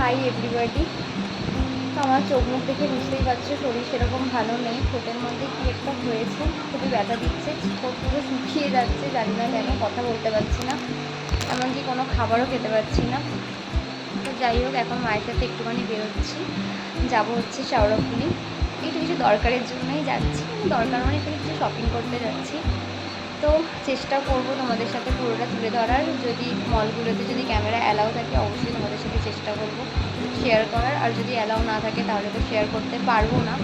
High everybody তো আমার চোখ মুখ দেখে বুঝতেই পারছ, শরীর সেরকম ভালো নেই। ঠোঁটের মধ্যে কী একটা হয়েছে, খুবই ব্যথা দিচ্ছে ঠোঁট পুরো শুকিয়ে যাচ্ছে, জানি না কেন, কথা বলতে পারছি না। এমনকি কোনো খাবারও খেতে পারছি না। তো যাই হোক, এখন মায়ের সাথে একটুখানি বেরোচ্ছি। যাব হচ্ছে শাওড়াফুলি একটু কিছু দরকারের জন্যই যাচ্ছি দরকার মানে একটু কিছু শপিং করতে যাচ্ছি। তো চেষ্টা করব তোমাদের সাথে পুরোটা তুলে ধরার। যদি মলগুলোতে যদি ক্যামেরা অ্যালাউ থাকে, অবশ্যই তোমাদের সাথে চেষ্টা করব শেয়ার করার। আর যদি অ্যালাউ না থাকে, তাহলে তো শেয়ার করতে পারব না।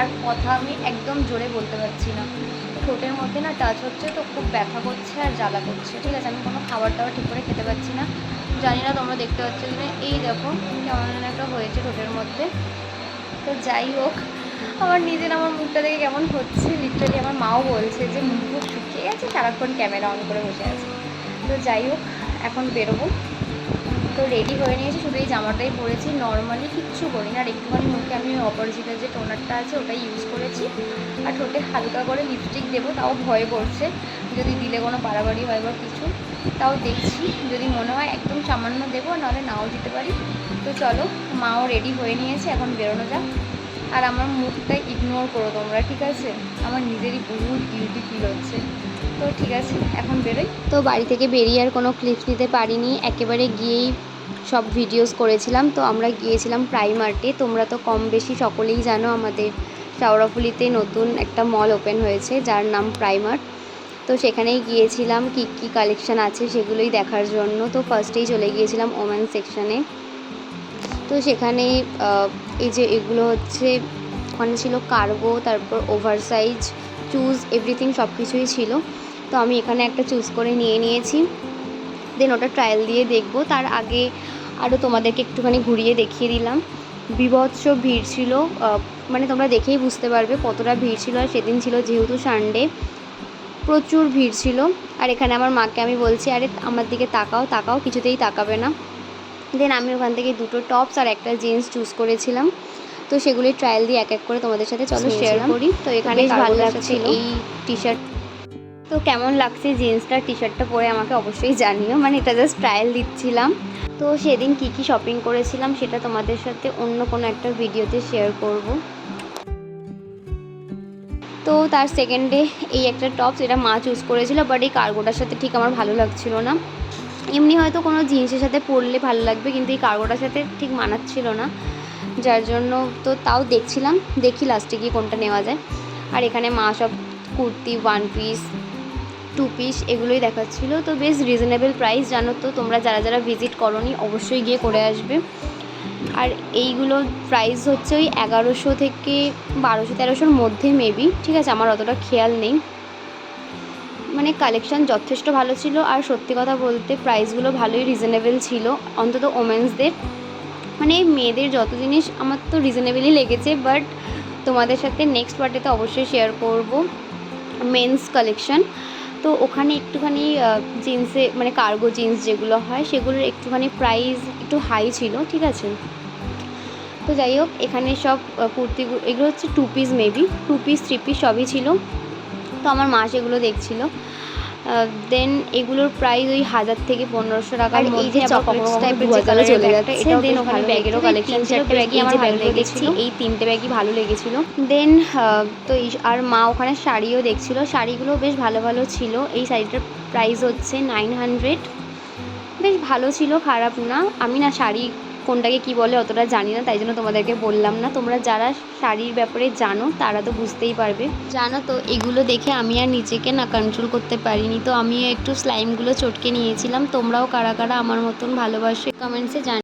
আর কথা আমি একদম জোরে বলতে পারছি না। ঠোঁটের মধ্যে না টাচ হচ্ছে তো খুব ব্যথা করছে আর জ্বালা করছে। ঠিক আছে, আমি কোনো খাবার দাবার ঠিক করে খেতে পারছি না। জানি না তোমরা দেখতে পাচ্ছ কি না এই দেখো কেমন একটা হয়েছে ঠোঁটের মধ্যে। তো যাই হোক আমার নিজের আমার মুখটা দেখে কেমন হচ্ছে লিটারালি আমার মাও বলছে যে, মুখ খুব শুকিয়ে গেছে, সারাক্ষণ ক্যামেরা অন করে বসে আছে। তো যাই হোক, এখন বেরোবো। তো রেডি হয়ে নিয়েছি, শুধু এই জামাটাই পরেছি। নর্মালি কিচ্ছু করি না আর একটুখানি মুখে আমি অপরিচিতের যে টোনারটা আছে, ওটাই ইউজ করেছি। আর ঠোঁটে হালকা করে লিপস্টিক দেবো, তাও ভয় করছে যদি দিলে কোনো বাড়াবাড়ি হয় বা কিছু, তাও দেখছি। যদি মনে হয় একদম সামান্য দেবো, নাহলে নাও দিতে পারি। তো চলো, মাও রেডি হয়ে নিয়েছে, এখন বেরোনো যাক। আর আমার মুখটা ইগনোর করো তোমরা, ঠিক আছে? আমার নিজেরই বহুত গিলটি ফিল হচ্ছে। তো ঠিক আছে, এখন বেরোই। তো বাড়ি থেকে বেরিয়ে আর কোনো ক্লিপস নিতে পারিনি, একেবারে গিয়েই সব ভিডিওস করেছিলাম। তো আমরা গিয়েছিলাম প্রাইমার্টে তোমরা তো কম বেশি সকলেই জানো আমাদের শাওড়াফুলিতে নতুন একটা মল ওপেন হয়েছে, যার নাম প্রাইমার্ট তো সেখানেই গিয়েছিলাম, কী কী কালেকশান আছে সেগুলোই দেখার জন্য। তো ফার্স্টেই চলে গিয়েছিলাম ওমেন সেকশানে তো সেখানে এই যে এগুলো হচ্ছে, ওখানে ছিল কার্গো তারপর ওভার সাইজ চুজ এভরিথিং সব কিছুই ছিল। তো আমি এখানে একটা চুজ করে নিয়ে নিয়েছি। দেন ওটা ট্রায়াল দিয়ে দেখব। তার আগে আরও তোমাদেরকে একটুখানি ঘুরিয়ে দেখিয়ে দিলাম। বিভৎস ভিড় ছিল মানে তোমরা দেখেই বুঝতে পারবে কতটা ভিড় ছিল। আর সেদিন ছিল যেহেতু সানডে প্রচুর ভিড় ছিল। আর এখানে আমার মাকে আমি বলছি, আরে, আমার দিকে তাকাও তাকাও, কিছুতেই তাকাবে না। দেন আমি ওখান থেকে দুটো টপস আর একটা জিন্স চুজ করেছিলাম। তো সেগুলি ট্রায়াল দিয়ে এক এক করে তোমাদের সাথে চলো শেয়ার করি। তো এখানে ভালো লাগছে লাগছিল। এই টি শার্ট তো কেমন লাগছে জিন্সটা টি শার্টটা পরে আমাকে অবশ্যই জানিও। মানে এটা জাস্ট ট্রায়াল দিচ্ছিলাম। তো সেদিন কি কি শপিং করেছিলাম সেটা তোমাদের সাথে অন্য কোনো একটা ভিডিওতে শেয়ার করব। তো তার সেকেন্ডে এই একটা টপস এটা মা চুজ করেছিল বাট এই কার্গোটার সাথে ঠিক আমার ভালো লাগছিল না। এমনি হয়তো কোনো জিন্সের সাথে পরলে ভালো লাগবে, কিন্তু এই কার্গোটার সাথে ঠিক মানাচ্ছিল না। যার জন্য তো তাও দেখছিলাম, দেখি লাস্টে গিয়ে কোনটা নেওয়া যায়। আর এখানে মা সব kurti one piece two piece এগুলোই দেখাচ্ছিল। তো বেশ রিজনেবল প্রাইস জানো তো, তোমরা যারা যারা ভিজিট করনি অবশ্যই গিয়ে করে আসবে। আর এইগুলো প্রাইস হচ্ছে ওই এগারোশো থেকে বারোশো তেরোশোর মধ্যে মেবি ঠিক আছে, আমার অতটা খেয়াল নেই। মানে কালেকশন যথেষ্ট ভালো ছিল আর সত্যি কথা বলতে প্রাইসগুলো ভালোই রিজনেবল ছিল। অন্তত ওমেন্সদের মানে মেয়েদের যত জিনিস আমার তো রিজনেবলই লেগেছে বাট তোমাদের সাথে নেক্সট পার্টিতে অবশ্যই শেয়ার করব। মেন্স কালেকশন তো ওখানে একটুখানি জিন্সে মানে কার্গো জিন্স যেগুলো হয়, সেগুলোর একটুখানি প্রাইস একটু হাই ছিল, ঠিক আছে? তো যাই হোক, এখানে সব কুর্তিগুলো এগুলো হচ্ছে two piece maybe two piece three piece সবই ছিল। তো আমার মা সেগুলো দেখছিল। দেন এগুলোর প্রাইস ওই হাজার থেকে পনেরোশো টাকার আর এই যে type-এর দু যে colour চলে যাচ্ছে দেন ওখানে ব্যাগেরও কালেকশন ছিল ব্যাগই আমার ভালো দেখেছি। এই তিনটে ব্যাগই ভালো লেগেছিল। দেন তো এই আর মা ওখানে শাড়িও দেখছিল। শাড়িগুলো বেশ ভালো ভালো ছিল। এই শাড়িটার প্রাইস হচ্ছে নাইন হান্ড্রেড বেশ ভালো ছিল খারাপ না। আমি না শাড়ি কোনটাকে কি বলে অতটা জানি না, তাই জন্য তোমাদেরকে বললাম না। তোমরা যারা শাড়ির ব্যাপারে জানো, তারা তো বুঝতেই পারবে। জানো তো, এগুলো দেখে আমি আর নিজেকে না কন্ট্রোল করতে পারিনি। তো আমি একটু স্লাইমগুলো চটকে নিয়েছিলাম। তোমরাও কারা কারা আমার মতন ভালোবাসে কমেন্টসে জানি